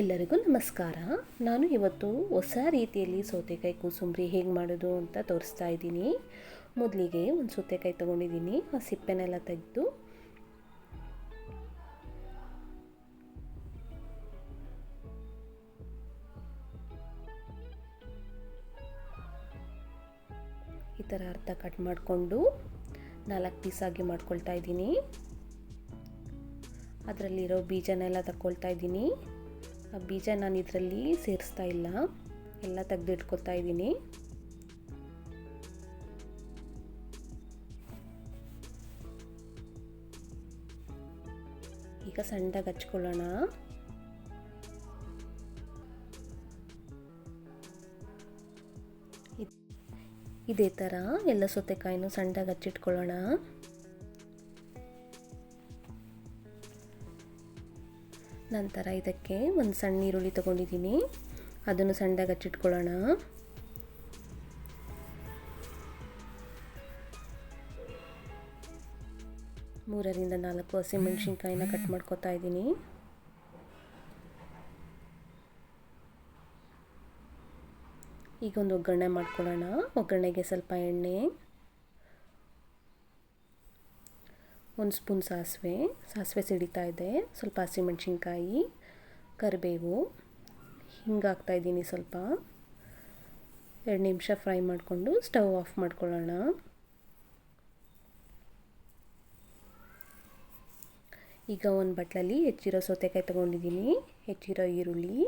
ಎಲ್ಲರಿಗೂ ನಮಸ್ಕಾರ. ನಾನು ಇವತ್ತು ಹೊಸ ರೀತಿಯಲ್ಲಿ ಸೌತೆಕಾಯಿ ಕೂಸುಂಬ್ರಿ ಹೇಗೆ ಮಾಡೋದು ಅಂತ ತೋರಿಸ್ತಾ ಇದ್ದೀನಿ. ಮೊದಲಿಗೆ ಒಂದು ಸೌತೆಕಾಯಿ ತೊಗೊಂಡಿದ್ದೀನಿ. ಆ ಸಿಪ್ಪೆನೆಲ್ಲ ತೆಗೆದು ಈ ಥರ ಅರ್ಧ ಕಟ್ ಮಾಡಿಕೊಂಡು ನಾಲ್ಕು ಪೀಸಾಗಿ ಮಾಡ್ಕೊಳ್ತಾ ಇದ್ದೀನಿ. ಅದರಲ್ಲಿರೋ ಬೀಜನೆಲ್ಲ ತಗೊಳ್ತಾ ಇದ್ದೀನಿ. ಆ ಬೀಜ ನಾನು ಇದರಲ್ಲಿ ಸೇರಿಸ್ತಾ ಇಲ್ಲ. ಎಲ್ಲ ತೆಗೆದಿಟ್ಕೊಳ್ತಾ ಇದ್ದೀನಿ. ಈಗ ಸಣ್ಣದಾಗಿ ಹಚ್ಕೊಳ್ಳೋಣ. ಇದೇ ಥರ ಎಲ್ಲ ಸೌತೆಕಾಯಿನೂ ಸಣ್ಣದಾಗಿ ಹಚ್ಚಿಟ್ಕೊಳ್ಳೋಣ. ನಂತರ ಇದಕ್ಕೆ ಒಂದು ಸಣ್ಣ ಈರುಳ್ಳಿ ತಗೊಂಡಿದ್ದೀನಿ. ಅದನ್ನು ಸಣ್ಣದಾಗಿ ಹಚ್ಚಿಟ್ಕೊಳ್ಳೋಣ. ಮೂರರಿಂದ ನಾಲ್ಕು ಹಸಿಮೆಣ್ಸಿನ್ಕಾಯಿನ ಕಟ್ ಮಾಡ್ಕೊತಾ ಇದ್ದೀನಿ. ಈಗ ಒಂದು ಒಗ್ಗರಣೆ ಮಾಡ್ಕೊಳ್ಳೋಣ. ಒಗ್ಗರಣೆಗೆ ಸ್ವಲ್ಪ ಎಣ್ಣೆ ಒಂದು ಸ್ಪೂನ್ ಸಾಸಿವೆ. ಸಾಸಿವೆ ಸಿಡಿತಾ ಇದೆ. ಸ್ವಲ್ಪ ಹಸಿಮೆಣ್ಸಿನ್ಕಾಯಿ, ಕರಿಬೇವು. ಹಿಂಗೆ ಹಾಕ್ತಾಯಿದ್ದೀನಿ ಸ್ವಲ್ಪ. ಎರಡು ನಿಮಿಷ ಫ್ರೈ ಮಾಡಿಕೊಂಡು ಸ್ಟವ್ ಆಫ್ ಮಾಡ್ಕೊಳ್ಳೋಣ. ಈಗ ಒಂದು ಬಟ್ಲಲ್ಲಿ ಹೆಚ್ಚಿರೋ ಸೌತೆಕಾಯಿ ತೊಗೊಂಡಿದ್ದೀನಿ. ಹೆಚ್ಚಿರೋ ಈರುಳ್ಳಿ.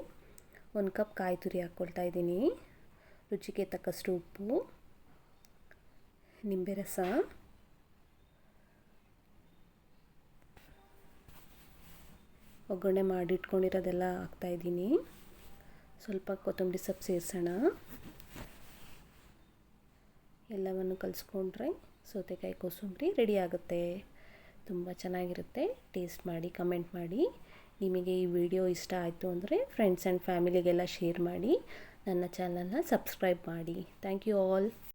ಒಂದು ಕಪ್ ಕಾಯಿ ತುರಿ ಹಾಕ್ಕೊಳ್ತಾ ಇದ್ದೀನಿ. ರುಚಿಗೆ ತಕ್ಕಷ್ಟು ಉಪ್ಪು. ನಿಂಬೆ ರಸ. ಒಗ್ಗರಣೆ ಮಾಡಿ ಇಟ್ಕೊಂಡಿರೋದೆಲ್ಲ ಹಾಕ್ತಾಯಿದ್ದೀನಿ ಸ್ವಲ್ಪ ಕೊತ್ತಂಬರಿ ಸೊಪ್ಪು ಸೇರಿಸೋಣ. ಎಲ್ಲವನ್ನು ಕಲಿಸ್ಕೊಂಡ್ರೆ ಸೌತೆಕಾಯಿ ಕೋಸಂಬರಿ ರೆಡಿ ಆಗುತ್ತೆ. ತುಂಬ ಚೆನ್ನಾಗಿರುತ್ತೆ. ಟೇಸ್ಟ್ ಮಾಡಿ, ಕಮೆಂಟ್ ಮಾಡಿ. ನಿಮಗೆ ಈ ವಿಡಿಯೋ ಇಷ್ಟ ಆಯಿತು ಅಂದರೆ ಫ್ರೆಂಡ್ಸ್ ಆ್ಯಂಡ್ ಫ್ಯಾಮಿಲಿಗೆಲ್ಲ ಶೇರ್ ಮಾಡಿ. ನನ್ನ ಚಾನಲ್ನ ಸಬ್ಸ್ಕ್ರೈಬ್ ಮಾಡಿ. Thank you all